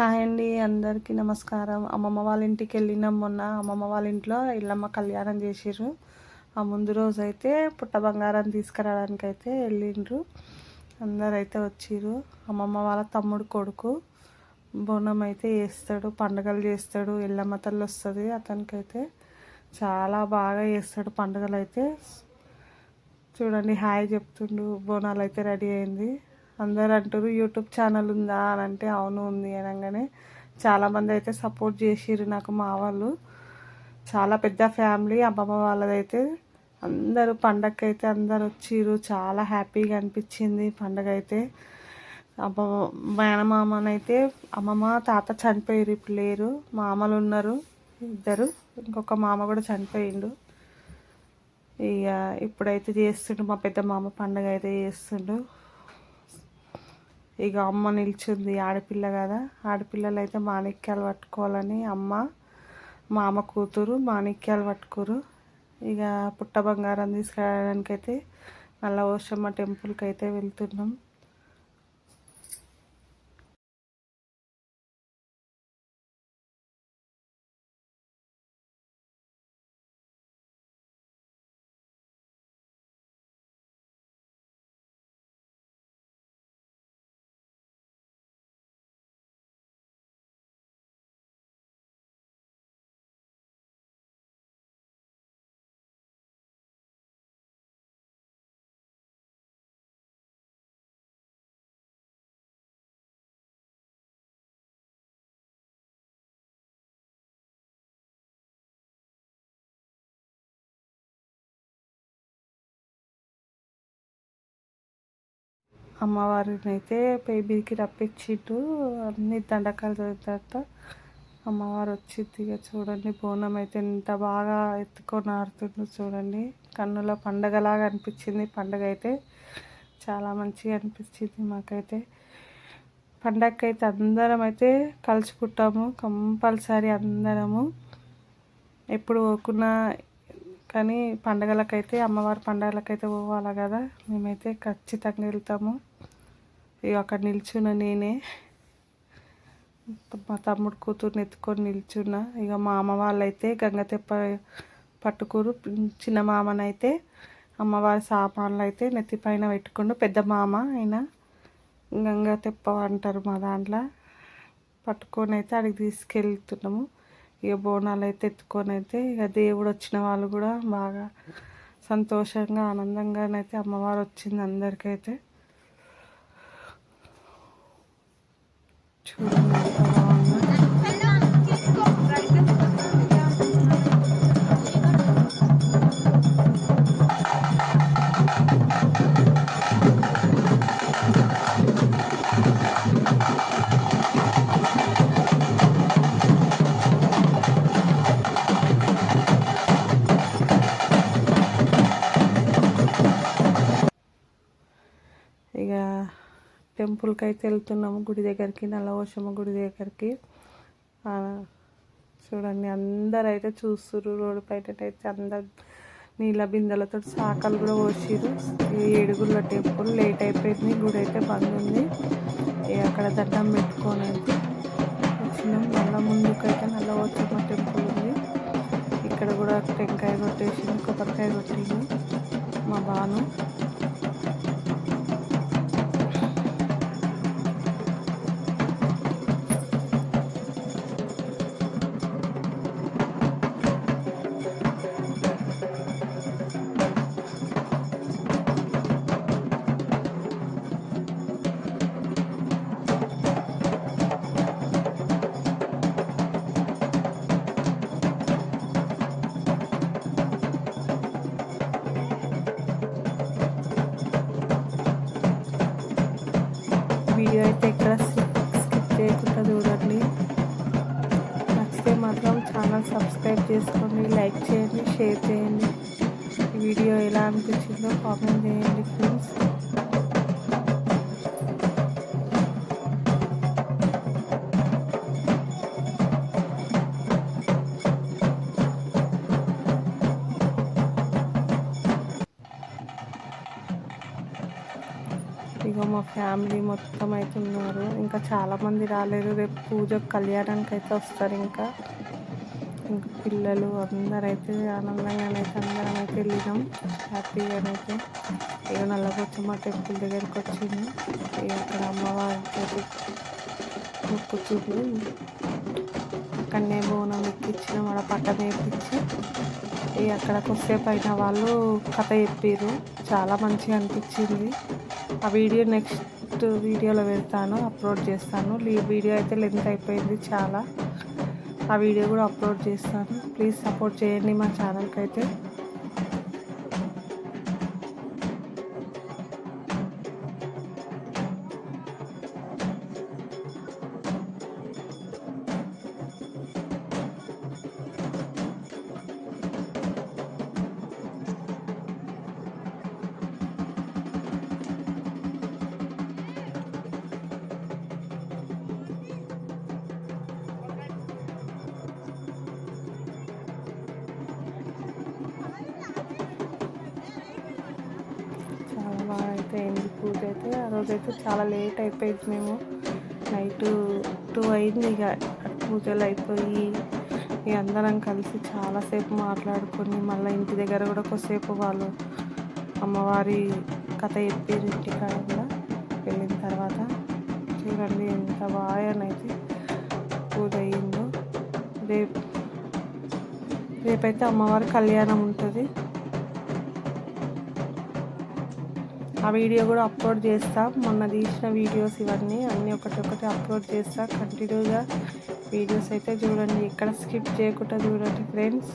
Hi అండి అందరికీ నమస్కారం. అమ్మమ్మ వాళ్ళ ఇంటికి వెళ్ళినాం మొన్న. అమ్మమ్మ వాళ్ళ ఇంట్లో ఇల్లమ్మ కళ్యాణం చేసిర్రు. ఆ ముందు రోజు అయితే పుట్ట బంగారం తీసుకురావడానికి అయితే వెళ్ళిండ్రు. అందరు అయితే వచ్చిర్రు. అమ్మమ్మ వాళ్ళ తమ్ముడు కొడుకు బోనం అయితే చేస్తాడు పండుగలు చేస్తాడు. ఎల్లమ్మ తల్లి వస్తుంది అతనికైతే చాలా బాగా చేస్తాడు పండుగలు అయితే చూడండి హాయ్ చెప్తుండు. బోనాలు అయితే రెడీ అయింది. అందరు అంటారు యూట్యూబ్ ఛానల్ ఉందా? అని అంటే అవును ఉంది అనగానే చాలామంది అయితే సపోర్ట్ చేసిర్రు నాకు మా వాళ్ళు. చాలా పెద్ద ఫ్యామిలీ అమ్మమ్మ వాళ్ళదైతే అందరూ పండగకి అయితే అందరు వచ్చిరు చాలా హ్యాపీగా అనిపించింది పండగ అయితే అమ్మ మేనమామనైతే అమ్మమ్మ తాత చనిపోయారు ఇప్పుడు లేరు. మామలు ఉన్నారు ఇద్దరు. ఇంకొక మామ కూడా చనిపోయిండు. ఇక ఇప్పుడైతే చేస్తుండు మా పెద్ద మామ పండగ అయితే చేస్తుండు. ఇక అమ్మ నిల్చుంది ఆడపిల్ల కదా. ఆడపిల్లలు అయితే మాణిక్యాలు పట్టుకోవాలని అమ్మ మామ కూతురు మాణిక్యాలు పట్టుకురు. ఇక పుట్ట బంగారం తీసుకురావడానికి అయితే నల్ల ఓషమ్మ టెంపుల్కి అయితే వెళ్తున్నాం. అమ్మవారిని అయితే బేబీకి రప్పించిండు. అన్ని దండకాలు తర్వాత అమ్మవారు వచ్చింది. ఇక చూడండి బోనం అయితే ఎంత బాగా ఎత్తుకొని ఆడుతుందో చూడండి. కన్నుల పండగలాగా అనిపించింది. పండగ అయితే చాలా మంచిగా అనిపించింది మాకైతే. పండగకి అయితే అందరం అయితే కలుసుకుంటాము కంపల్సరీ అందరము. ఎప్పుడు పోకున్నా కానీ పండగలకైతే అమ్మవారి పండగలకైతే పోవాలి కదా. మేమైతే ఖచ్చితంగా వెళ్తాము. ఇక అక్కడ నిల్చున్న నేనే. మా తమ్ముడు కూతుర్ని ఎత్తుకొని నిల్చున్న. ఇక మా అమ్మ వాళ్ళైతే గంగతెప్ప పట్టుకురు. చిన్న మామనైతే అమ్మవారి సామాన్లు అయితే నెత్తిపైన పెట్టుకుండు. పెద్ద మామ అయినా గంగ తెప్ప అంటారు మా దాంట్లో. పట్టుకొని అయితే అడిగి తీసుకెళ్తున్నాము. ఇక బోనాలు అయితే ఎత్తుకొని అయితే ఇక దేవుడు వచ్చిన వాళ్ళు కూడా బాగా సంతోషంగా ఆనందంగానైతే అమ్మవారు వచ్చింది అందరికైతే. చూడండి ఎంత టెంపుల్కి అయితే వెళ్తున్నాము. గుడి దగ్గరికి నల్లవోషమ్మ గుడి దగ్గరికి. చూడండి అందరు అయితే చూస్తున్నారు రోడ్డు బయట అయితే అందరు నీళ్ళ బిందెలతో శాఖలు కూడా పోసిరు ఏడుగుళ్ళ టెంపుల్ లేట్ అయిపోయింది. గుడి అయితే బంద్ ఉంది. అక్కడ దండం పెట్టుకొని అయితే వచ్చినాం. మళ్ళీ ముందుకైతే నల్లవోచమ్మ టెంపుల్ ఉంది. ఇక్కడ కూడా టెంకాయ కొట్టేసింది కొబ్బరికాయ కొట్టింది మా బాను. సబ్స్క్రైబ్ చేసుకోండి లైక్ చేయండి షేర్ చేయండి. ఈ వీడియో ఎలా అనిపించిందో కామెంట్ చేయండి ఫ్రెండ్స్ ఇక ఇగో మా ఫ్యామిలీ మొత్తం అయితే ఉన్నారు ఇంకా చాలామంది రాలేరు రేపు పూజ కళ్యాణానికి అయితే వస్తారు ఇంకా. ఇంకా పిల్లలు అందరైతే ఆనందంగానైతే అందరం అయితే వెళ్ళినాం. హ్యాపీగానైతే ఇక నల్లగొచ్చమ్మ టెంపుల్ దగ్గరికి వచ్చింది ఇక అక్కడ అమ్మవారికి ముక్కు మొక్కుతుంది అక్కడనే బోనం ఎక్కించినాం ఆడ పట్టం ఎక్కించి ఇక అక్కడ కొద్దిసేపు అయిన వాళ్ళు కథ చెప్పారు చాలా మంచిగా అనిపించింది. ఆ వీడియో నెక్స్ట్ వీడియోలో వెళ్తాను అప్లోడ్ చేస్తాను. వీడియో అయితే లెంత్ అయిపోయింది చాలా. ఆ వీడియో కూడా అప్లోడ్ చేస్తాను. ప్లీజ్ సపోర్ట్ చేయండి మా ఛానల్కి అయితే. అయితే అయింది పూజ అయితే ఆ రోజు అయితే చాలా లేట్ అయిపోయింది మేము. నైట్ టూ అయింది ఇక. పూజలు అయిపోయి ఇక అందరం కలిసి చాలాసేపు మాట్లాడుకొని మళ్ళీ ఇంటి దగ్గర కూడా కొద్దిసేపు వాళ్ళు అమ్మవారి కథ చెప్పారు ఇంటికాడ కూడా వెళ్ళిన తర్వాత చూడండి ఎంత బాగానైతే పూజ అయ్యిందో రేపు రేపైతే అమ్మవారి కళ్యాణం ఉంటుంది. ఆ వీడియో కూడా అప్లోడ్ చేస్తా. మొన్న తీసిన వీడియోస్ ఇవన్నీ అన్నీ ఒకటి ఒకటి అప్లోడ్ చేస్తా. కంటిన్యూగా వీడియోస్ అయితే చూడండి. ఎక్కడ స్కిప్ చేయకుండా చూడండి ఫ్రెండ్స్.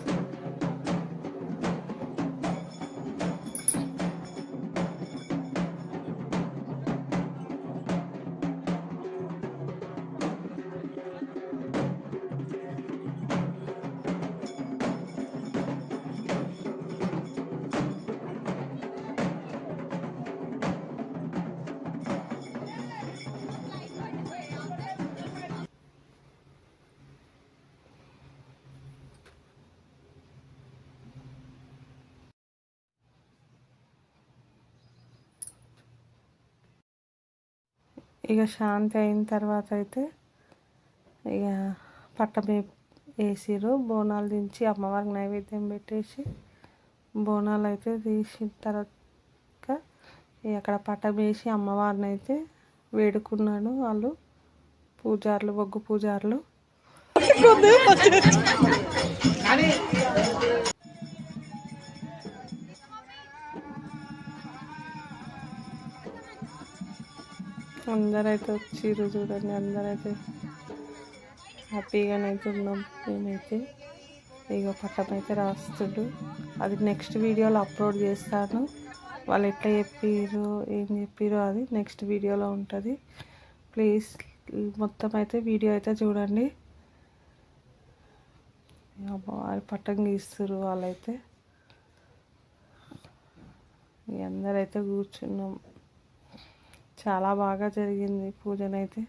ఇక శాంతి అయిన తర్వాత అయితే ఇక పట్టమే వేసిరు బోనాలు దించి అమ్మవారికి నైవేద్యం పెట్టేసి బోనాలు అయితే తీసిన తర్వాత ఇక అక్కడ పట్టమేసి అమ్మవారిని అయితే వేడుకున్నాడు వాళ్ళు. పూజారులు బొగ్గు పూజారులు. అందరైతే వచ్చిర్రు చూడండి అందరైతే హ్యాపీగానైతే ఉన్నాం. మేమైతే ఇక పట్టం అయితే రాస్తుడు. అది నెక్స్ట్ వీడియోలో అప్లోడ్ చేస్తాను. వాళ్ళు ఎట్లా చెప్పారు ఏం చెప్పారో అది నెక్స్ట్ వీడియోలో ఉంటుంది. ప్లీజ్ మొత్తం అయితే వీడియో అయితే చూడండి. పట్టం గీస్తారు వాళ్ళైతే. అందరైతే కూర్చున్నాం. చాలా బాగా జరిగింది పూజనైతే.